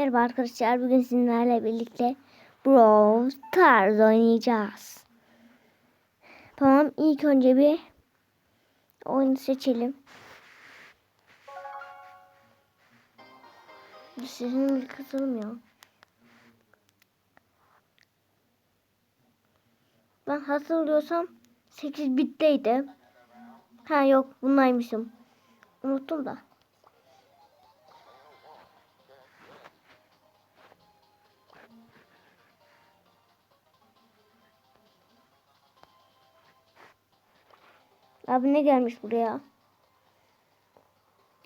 Merhaba arkadaşlar. Bugün sizlerle birlikte Brawl Stars oynayacağız. Tamam ilk önce bir oyunu seçelim. Sizin bir kısılmıyor. Ben hatırlıyorsam 8 bitteydi. Ha yok bunlaymışım. Unuttum da. Abi ne gelmiş buraya?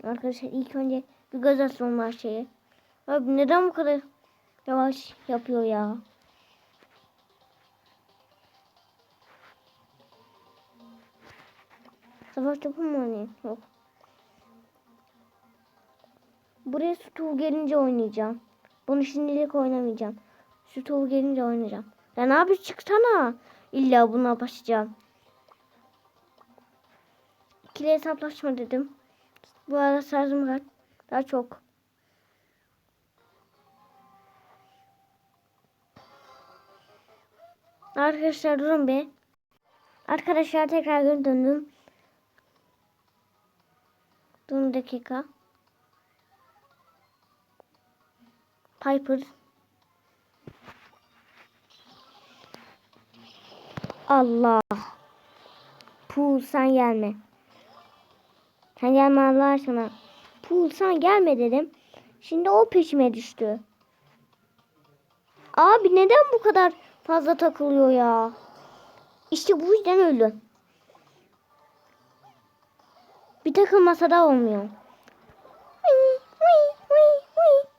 Arkadaşlar ilk önce bir göz atalım her şeye. Abi neden bu kadar yavaş yapıyor ya? Savaş topu mu oynayayım? Yok. Buraya stool gelince oynayacağım. Bunu şimdilik oynamayacağım. Stool gelince oynayacağım. Ya abi çıksana. İlla buna başlayacağım. İkili hesaplaşma dedim. Bu arada şarjım. Daha çok. Arkadaşlar durun bir. Arkadaşlar tekrar geri döndüm. Durun dakika. Piper. Allah. Pul sen gelme. Sen gelme Allah aşkına. Pul sen gelme dedim. Şimdi o peşime düştü. Abi neden bu kadar fazla takılıyor ya? İşte bu yüzden öldü. Bir takılmasa da olmuyor.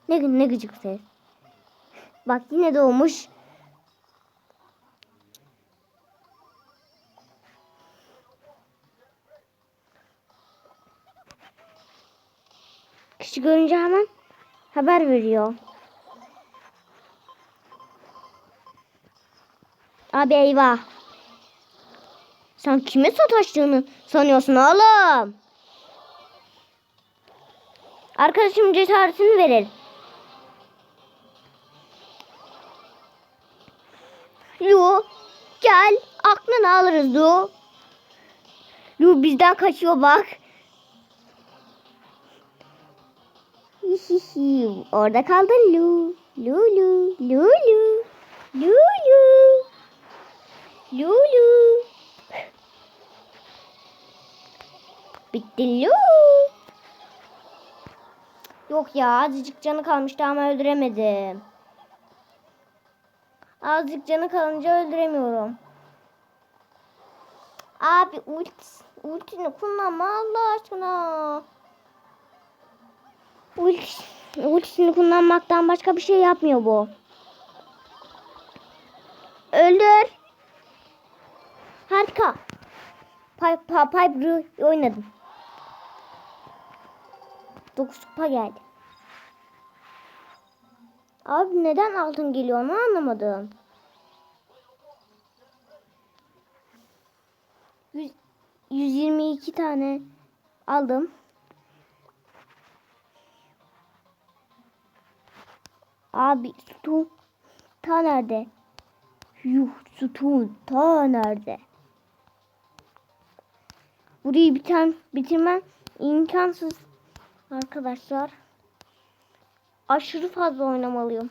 Ne, ne gıcık ses. Bak yine doğmuş. Kişi görünce hemen haber veriyor. Abi eyvah. Sen kime sataştığını sanıyorsun oğlum? Arkadaşım cesaretini verir. Lu gel aklını alırız Lu. Lu bizden kaçıyor bak. Hihihi. Orada kaldın Lu. Lu Lu. Lu Lu. Lu Lu. Lu Lu. Bitti Lu. Yok ya azıcık canı kalmıştı ama öldüremedim. Azıcık canı kalınca öldüremiyorum. Abi ulti, ultini kullanma Allah aşkına. Ulti, ultisini kullanmaktan başka bir şey yapmıyor bu. Öldür. Harika. Pipe, pipe, pipe oynadım. 9 kupa geldi. Abi neden altın geliyor onu anlamadım. 100, 122 tane aldım. Abi sütun ta nerede? Yuh sütun ta nerede? Burayı biten, bitirmem imkansız arkadaşlar. Aşırı fazla oynamalıyım.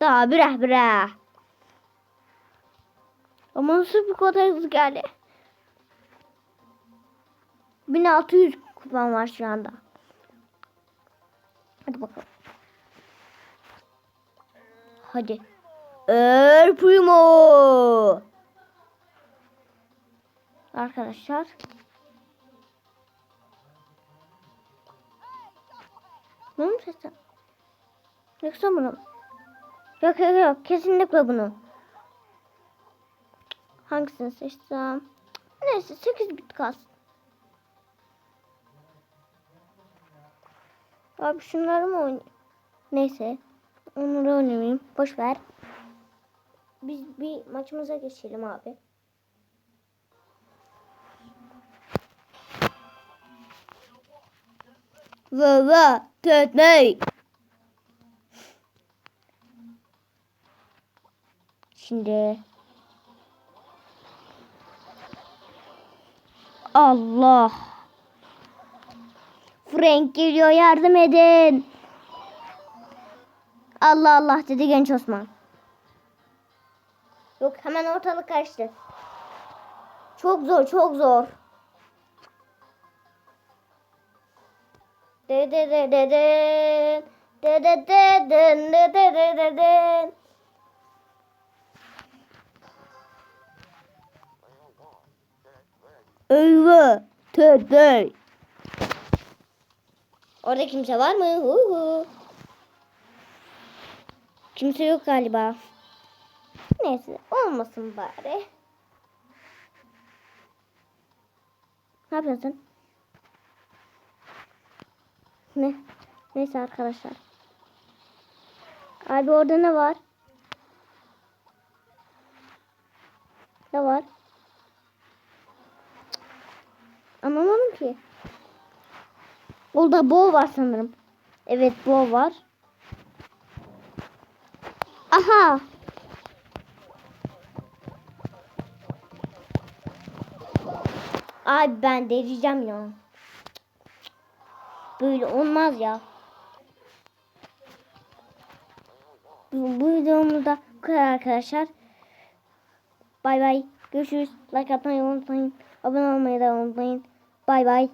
Daha bire bire. Ama nasıl bu kadar hızlı geldi? 1600 kupam var şu anda. Hadi bakalım. Hadi. El Primo. Arkadaşlar. Ne mi seçsem? Yoksa bunu. Yok yok yok. Kesinlikle bunu. Hangisini seçsem? Neyse 8 bit kalsın. Abi şunları mı oynayayım? Neyse. Onları oynamayayım. Boş ver. Biz bir maçımıza geçelim abi. Vava köpek. Şimdi Allah. Frank geliyor yardım edin. Allah Allah dedi genç Osman. Yok hemen ortalık karıştı. Çok zor çok zor. De de de de de de de de de de de de de de Eyvah. Tövbe. Orada kimse var mı? Hu hu. Kimse yok galiba. Neyse olmasın bari. Ne yapıyorsun? Ne? Neyse arkadaşlar. Abi orada ne var? Ne var? Anlamadım ki. Orada boğ var sanırım. Evet boğ var. Aha. Abi ben delireceğim ya. Böyle olmaz ya. Bu, bu videomuzda bu kadar arkadaşlar. Bay bay. Görüşürüz. Like atmayı unutmayın. Abone olmayı da unutmayın. Bay bay.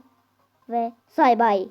Ve say bay.